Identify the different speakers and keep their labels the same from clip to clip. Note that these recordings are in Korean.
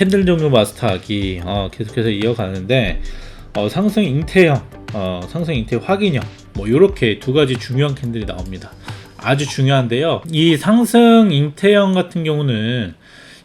Speaker 1: 캔들 종류 마스터하기 어, 계속해서 이어가는데 어, 상승 잉태형, 어, 상승 잉태 확인형 뭐 이렇게 두 가지 중요한 캔들이 나옵니다. 아주 중요한데요. 이 상승 잉태형 같은 경우는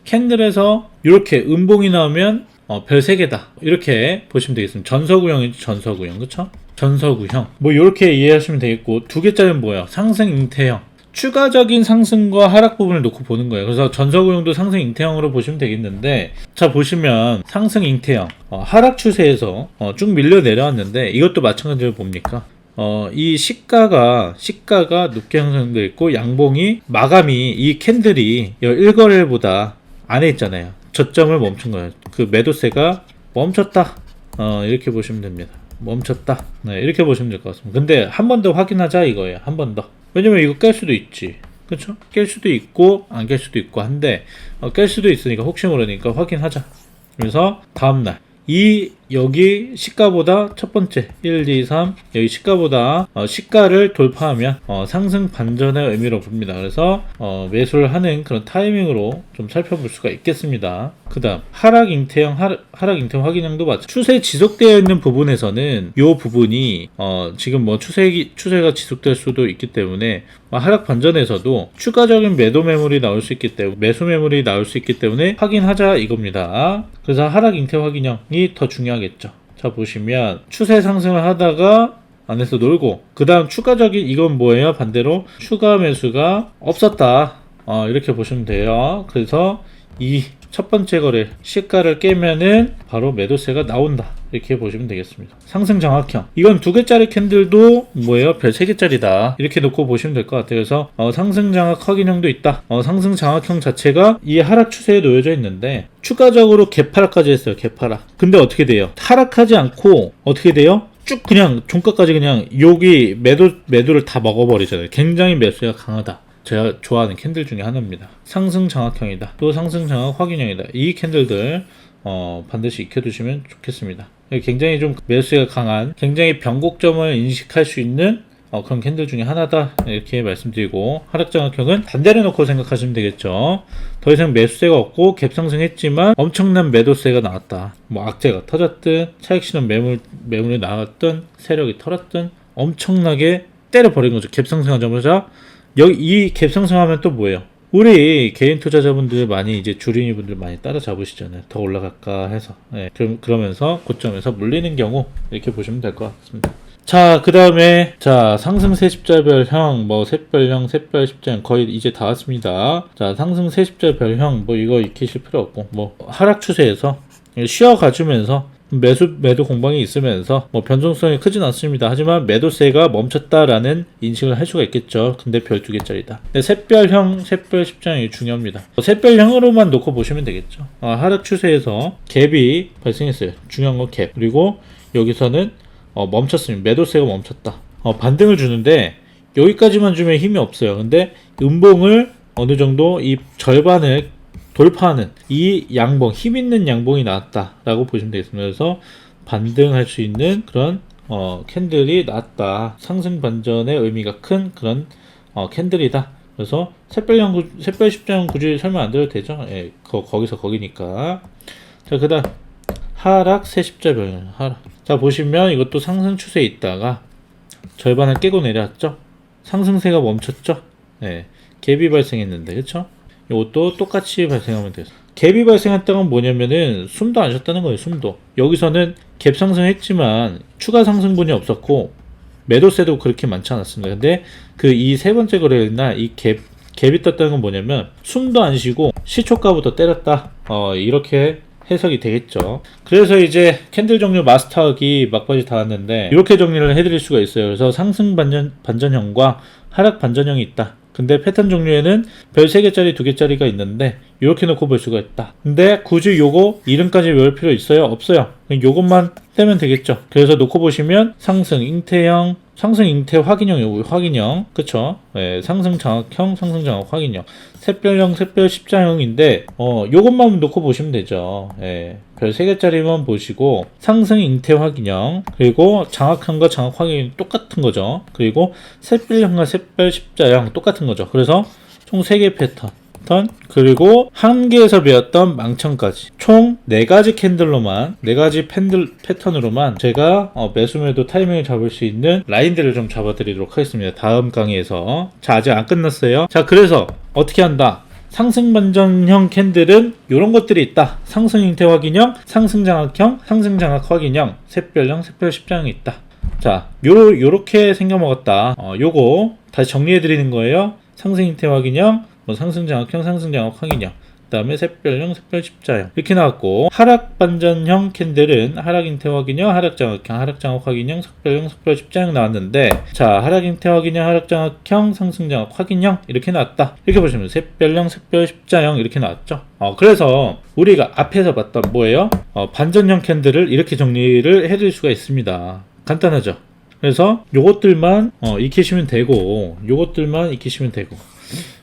Speaker 1: 캔들에서 이렇게 음봉이 나오면 어, 별 3개다 이렇게 보시면 되겠습니다. 전서구형이죠 전서구형 그쵸? 전서구형 뭐 이렇게 이해하시면 되겠고 두 개짜리는 뭐예요? 상승 잉태형 추가적인 상승과 하락 부분을 놓고 보는 거예요. 그래서 전서구형도 상승 잉태형으로 보시면 되겠는데 자 보시면 상승 잉태형 어, 하락 추세에서 어, 쭉 밀려 내려왔는데 이것도 마찬가지로 봅니까? 어, 이 시가가 시가가 높게 형성되어 있고 양봉이 마감이 이 캔들이 1거래보다 안에 있잖아요. 저점을 멈춘 거예요. 그 매도세가 멈췄다. 어, 이렇게 보시면 됩니다. 멈췄다. 네, 이렇게 보시면 될 것 같습니다. 근데 한 번 더 확인하자 이거예요. 한 번 더. 왜냐면 이거 깰 수도 있지. 그렇죠? 깰 수도 있고 안 깰 수도 있고 한데 어, 깰 수도 있으니까 혹시 모르니까 확인하자. 그래서 다음 날 이 여기 시가보다 첫 번째 1, 2, 3 여기 시가보다 어, 시가를 돌파하면 어, 상승 반전의 의미로 봅니다. 그래서 어, 매수를 하는 그런 타이밍으로 좀 살펴볼 수가 있겠습니다. 그 다음 하락 잉태형 하락, 하락 잉태형 확인형도 마찬가지. 추세 지속되어 있는 부분에서는 이 부분이 어, 지금 뭐 추세 추세가 지속될 수도 있기 때문에 어, 하락 반전에서도 추가적인 매도 매물이 나올 수 있기 때문에 매수 매물이 나올 수 있기 때문에 확인하자 이겁니다. 그래서 하락 잉태 확인형이 더 중요 하겠죠. 자 보시면 추세 상승을 하다가 안에서 놀고 그 다음 추가적인 이건 뭐예요? 반대로 추가 매수가 없었다. 어, 이렇게 보시면 돼요. 그래서 이 첫 번째 거래 시가를 깨면은 바로 매도세가 나온다. 이렇게 보시면 되겠습니다. 상승 장악형. 이건 두 개짜리 캔들도 뭐예요? 별 세 개짜리다. 이렇게 놓고 보시면 될 것 같아요. 그래서 어, 상승 장악 확인형도 있다. 어, 상승 장악형 자체가 이 하락 추세에 놓여져 있는데 추가적으로 개파락까지 했어요. 개파락. 근데 어떻게 돼요? 하락하지 않고 어떻게 돼요? 쭉 그냥 종가까지 그냥 여기 매도 매도를 다 먹어버리잖아요. 굉장히 매수가 강하다. 제가 좋아하는 캔들 중에 하나입니다. 상승 장악형이다. 또 상승 장악 확인형이다. 이 캔들들 어, 반드시 익혀두시면 좋겠습니다. 굉장히 좀 매수가 강한, 굉장히 변곡점을 인식할 수 있는 어, 그런 캔들 중에 하나다 이렇게 말씀드리고 하락 장악형은 반대로 놓고 생각하시면 되겠죠. 더 이상 매수세가 없고 갭상승했지만 엄청난 매도세가 나왔다. 뭐 악재가 터졌든 차익 실현 매물 매물이 나왔든 세력이 털었든 엄청나게 때려버린 거죠. 갭상승하자마자 여기 이 갭상승 하면 또 뭐예요? 우리 개인 투자자분들 많이 이제 주린이 분들 많이 따라잡으시잖아요. 더 올라갈까 해서. 네, 그럼 그러면서 고점에서 물리는 경우 이렇게 보시면 될 것 같습니다. 자, 그 다음에, 자, 상승 세십자별형, 뭐, 샛별형, 샛별 십자형, 거의 이제 다 왔습니다. 자, 상승 세십자별형, 뭐, 이거 익히실 필요 없고, 뭐, 하락 추세에서 쉬어가주면서 매수 매도 공방이 있으면서 뭐 변동성이 크진 않습니다. 하지만 매도세가 멈췄다라는 인식을 할 수가 있겠죠. 근데 별 두 개짜리다. 근데 샛별형, 샛별 십장이 중요합니다. 뭐 샛별형으로만 놓고 보시면 되겠죠. 아, 하락 추세에서 갭이 발생했어요. 중요한 건 갭. 그리고 여기서는 어, 멈췄습니다. 매도세가 멈췄다. 어, 반등을 주는데 여기까지만 주면 힘이 없어요. 근데 음봉을 어느 정도 이 절반을 돌파하는 이 양봉, 힘 있는 양봉이 나왔다라고 보시면 되겠습니다. 그래서 반등할 수 있는 그런 어, 캔들이 나왔다. 상승 반전의 의미가 큰 그런 어, 캔들이다. 그래서 샛별형, 샛별 십자형 굳이 설명 안 드려도 되죠? 예, 거, 거기서 거기니까. 자, 그 다음, 하락 세십자별, 하락. 자, 보시면 이것도 상승 추세에 있다가 절반을 깨고 내려왔죠? 상승세가 멈췄죠? 예, 갭이 발생했는데, 그쵸? 이것도 똑같이 발생하면 돼요. 갭이 발생했다는 건 뭐냐면은 숨도 안 쉬었다는 거예요. 숨도. 여기서는 갭 상승했지만 추가 상승분이 없었고 매도세도 그렇게 많지 않았습니다. 근데 그 이 세 번째 거래일날 이 갭, 갭이 떴다는 건 뭐냐면 숨도 안 쉬고 시초가부터 때렸다. 어, 이렇게 해석이 되겠죠. 그래서 이제 캔들 종류 마스터하기 막바지 다 왔는데 이렇게 정리를 해드릴 수가 있어요. 그래서 상승 반전, 반전형과 하락 반전형이 있다. 근데 패턴 종류에는 별 3개짜리 2개짜리가 있는데 이렇게 놓고 볼 수가 있다. 근데 굳이 요거 이름까지 외울 필요 있어요? 없어요. 그냥 요것만 떼면 되겠죠. 그래서 놓고 보시면 상승 잉태형, 상승 잉태 확인형, 요거 확인형, 그쵸? 예, 상승 장악형, 상승 장악 확인형, 샛별형, 샛별 십자형인데 어 요것만 놓고 보시면 되죠. 예, 별 3개짜리만 보시고 상승 잉태 확인형, 그리고 장악형과 장악 확인이 똑같은 거죠. 그리고 샛별형과 샛별 십자형 똑같은 거죠. 그래서 총 3개 패턴. 패턴 그리고 한 개에서 배웠던 망청까지 총네 가지 캔들로만 네 가지 팬들 패턴으로만 제가 어, 매수매도 타이밍을 잡을 수 있는 라인들을 좀 잡아드리도록 하겠습니다. 다음 강의에서 자 아직 안 끝났어요. 자 그래서 어떻게 한다? 상승 반전형 캔들은 이런 것들이 있다. 상승 형태 확인형, 상승 장악형, 상승 장악 확인형, 샛별형, 샛별 십자형이 있다. 자, 요 요렇게 생겨 먹었다. 어, 요거 다시 정리해 드리는 거예요. 상승 형태 확인형, 뭐 상승 장악형, 상승 장악 확인형. 그 다음에 샛별형, 샛별 십자형 이렇게 나왔고 하락 반전형 캔들은 하락 인태 확인형, 하락 장악형, 하락 장악 확인형, 섭별형, 섭별 십자형 나왔는데 자 하락 인태 확인형, 하락 장악형, 상승 장악 확인형 이렇게 나왔다. 이렇게 보시면 샛별형, 섭별 십자형 이렇게 나왔죠. 어 그래서 우리가 앞에서 봤던 뭐예요? 어, 반전형 캔들을 이렇게 정리를 해드릴 수가 있습니다. 간단하죠. 그래서 요것들만 어, 익히시면 되고 요것들만 익히시면 되고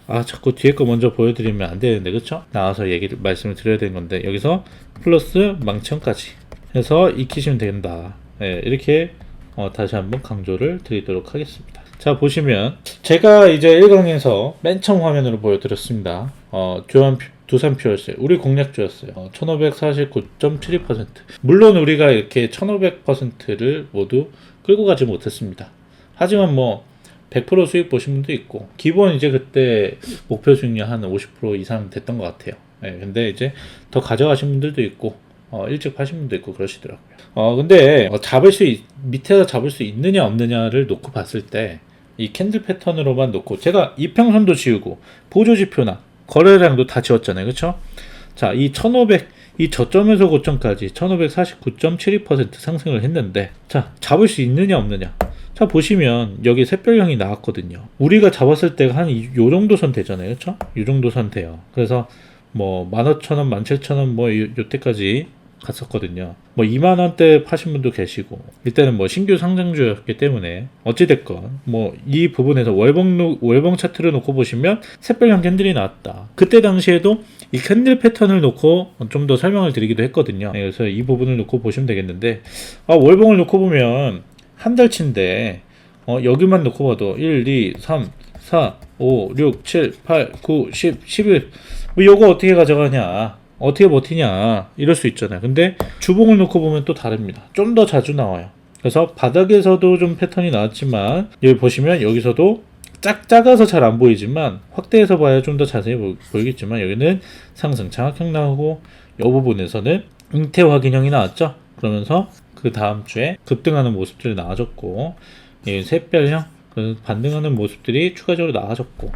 Speaker 1: 아 자꾸 뒤에 거 먼저 보여드리면 안 되는데 그쵸? 나와서 얘기를 말씀을 드려야 되는 건데 여기서 플러스 망청까지 해서 익히시면 된다 네, 이렇게 어, 다시 한번 강조를 드리도록 하겠습니다 자 보시면 제가 이제 1강에서 맨 처음 화면으로 보여드렸습니다 어, 교환 두산 퓨어스 우리 공략주였어요. 어, 1549.72% 물론 우리가 이렇게 1500%를 모두 끌고 가지 못했습니다. 하지만 뭐 100% 수익 보신 분도 있고 기본 이제 그때 목표 수익률 한 50% 이상 됐던 것 같아요. 예, 근데 이제 더 가져가신 분들도 있고 어, 일찍 파신 분도 있고 그러시더라고요. 어, 근데 어, 잡을 수 있, 밑에서 잡을 수 있느냐 없느냐를 놓고 봤을 때 이 캔들 패턴으로만 놓고 제가 이평선도 지우고 보조 지표나 거래량도 다 지웠잖아요. 그렇죠? 자, 이 1500, 이 저점에서 고점까지 1549.72% 상승을 했는데 자, 잡을 수 있느냐 없느냐. 자, 보시면 여기 샛별형이 나왔거든요. 우리가 잡았을 때가 한 요 정도 선 되잖아요. 그렇죠? 요 정도 선 돼요. 그래서 뭐 15,000원, 17,000원 뭐 요, 요때까지 갔었거든요. 뭐 2만 원대 파신 분도 계시고 이때는 뭐 신규 상장주였기 때문에 어찌 됐건 뭐 이 부분에서 월봉 노- 월봉 차트를 놓고 보시면 샛별형 캔들이 나왔다. 그때 당시에도 이 캔들 패턴을 놓고 좀 더 설명을 드리기도 했거든요. 네, 그래서 이 부분을 놓고 보시면 되겠는데 아, 월봉을 놓고 보면 한 달치인데 어, 여기만 놓고 봐도 1, 2, 3, 4, 5, 6, 7, 8, 9, 10, 11. 뭐 요거 어떻게 가져가냐? 어떻게 버티냐? 이럴 수 있잖아요. 근데 주봉을 놓고 보면 또 다릅니다. 좀 더 자주 나와요. 그래서 바닥에서도 좀 패턴이 나왔지만 여기 보시면 여기서도 짝 작아서 잘 안 보이지만 확대해서 봐야 좀 더 자세히 보, 보이겠지만 여기는 상승 장악형 나오고 이 부분에서는 잉태 확인형이 나왔죠. 그러면서 그 다음 주에 급등하는 모습들이 나와줬고 이 샛별형 그 반등하는 모습들이 추가적으로 나와줬고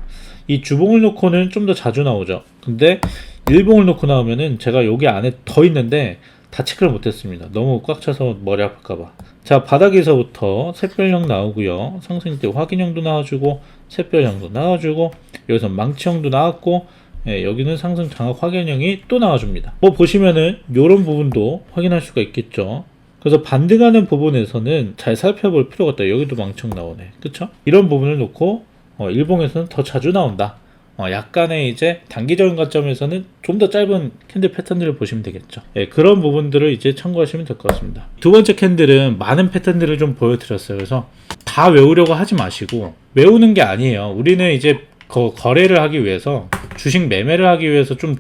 Speaker 1: 이 주봉을 놓고는 좀 더 자주 나오죠. 근데 일봉을 놓고 나오면은 제가 여기 안에 더 있는데 다 체크를 못했습니다. 너무 꽉 차서 머리 아플까봐. 자 바닥에서부터 샛별형 나오고요. 상승 때 확인형도 나와주고 샛별형도 나와주고 여기서 망치형도 나왔고 예, 여기는 상승 장악 확인형이 또 나와줍니다. 뭐 보시면은 이런 부분도 확인할 수가 있겠죠. 그래서 반등하는 부분에서는 잘 살펴볼 필요가 있다. 여기도 망청 나오네. 그쵸? 이런 부분을 놓고 어, 일봉에서는 더 자주 나온다. 어, 약간의 이제 단기적인 관점에서는 좀 더 짧은 캔들 패턴들을 보시면 되겠죠. 예, 그런 부분들을 이제 참고하시면 될 것 같습니다. 두 번째 캔들은 많은 패턴들을 좀 보여드렸어요. 그래서 다 외우려고 하지 마시고 외우는 게 아니에요. 우리는 이제 거, 거래를 하기 위해서 주식 매매를 하기 위해서 좀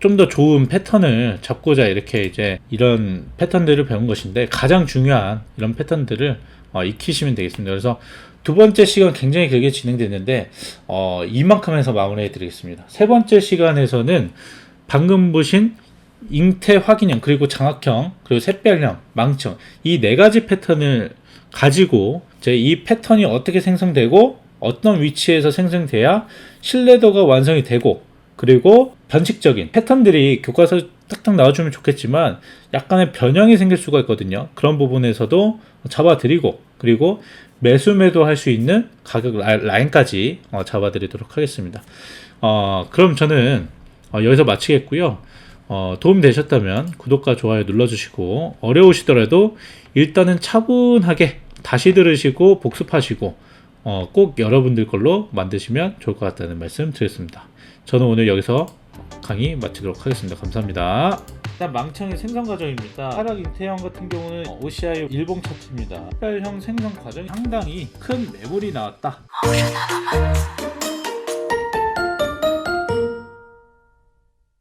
Speaker 1: 좀 더 좋은 패턴을 잡고자 이렇게 이제 이런 패턴들을 배운 것인데 가장 중요한 이런 패턴들을 어, 익히시면 되겠습니다. 그래서 두 번째 시간 굉장히 길게 진행됐는데 어, 이만큼 해서 마무리해 드리겠습니다. 세 번째 시간에서는 방금 보신 잉태 확인형 그리고 장악형 그리고 샛별형 망청 이 네 가지 패턴을 가지고 제 이 패턴이 어떻게 생성되고 어떤 위치에서 생성돼야 신뢰도가 완성이 되고 그리고 변칙적인 패턴들이 교과서 딱딱 나와주면 좋겠지만 약간의 변형이 생길 수가 있거든요. 그런 부분에서도 잡아드리고 그리고 매수 매도 할 수 있는 가격 라- 라인까지 어, 잡아드리도록 하겠습니다. 어, 그럼 저는 어, 여기서 마치겠고요. 어, 도움 되셨다면 구독과 좋아요 눌러주시고 어려우시더라도 일단은 차분하게 다시 들으시고 복습하시고 어, 꼭 여러분들 걸로 만드시면 좋을 것 같다는 말씀 드렸습니다. 저는 오늘 여기서 강의 마치도록 하겠습니다. 감사합니다. 일단 망청의 생성 과정입니다. 하락 인태형 같은 경우는 OCI 일봉 차트입니다. 특별형 생성 과정이 상당히 큰 매물이 나왔다.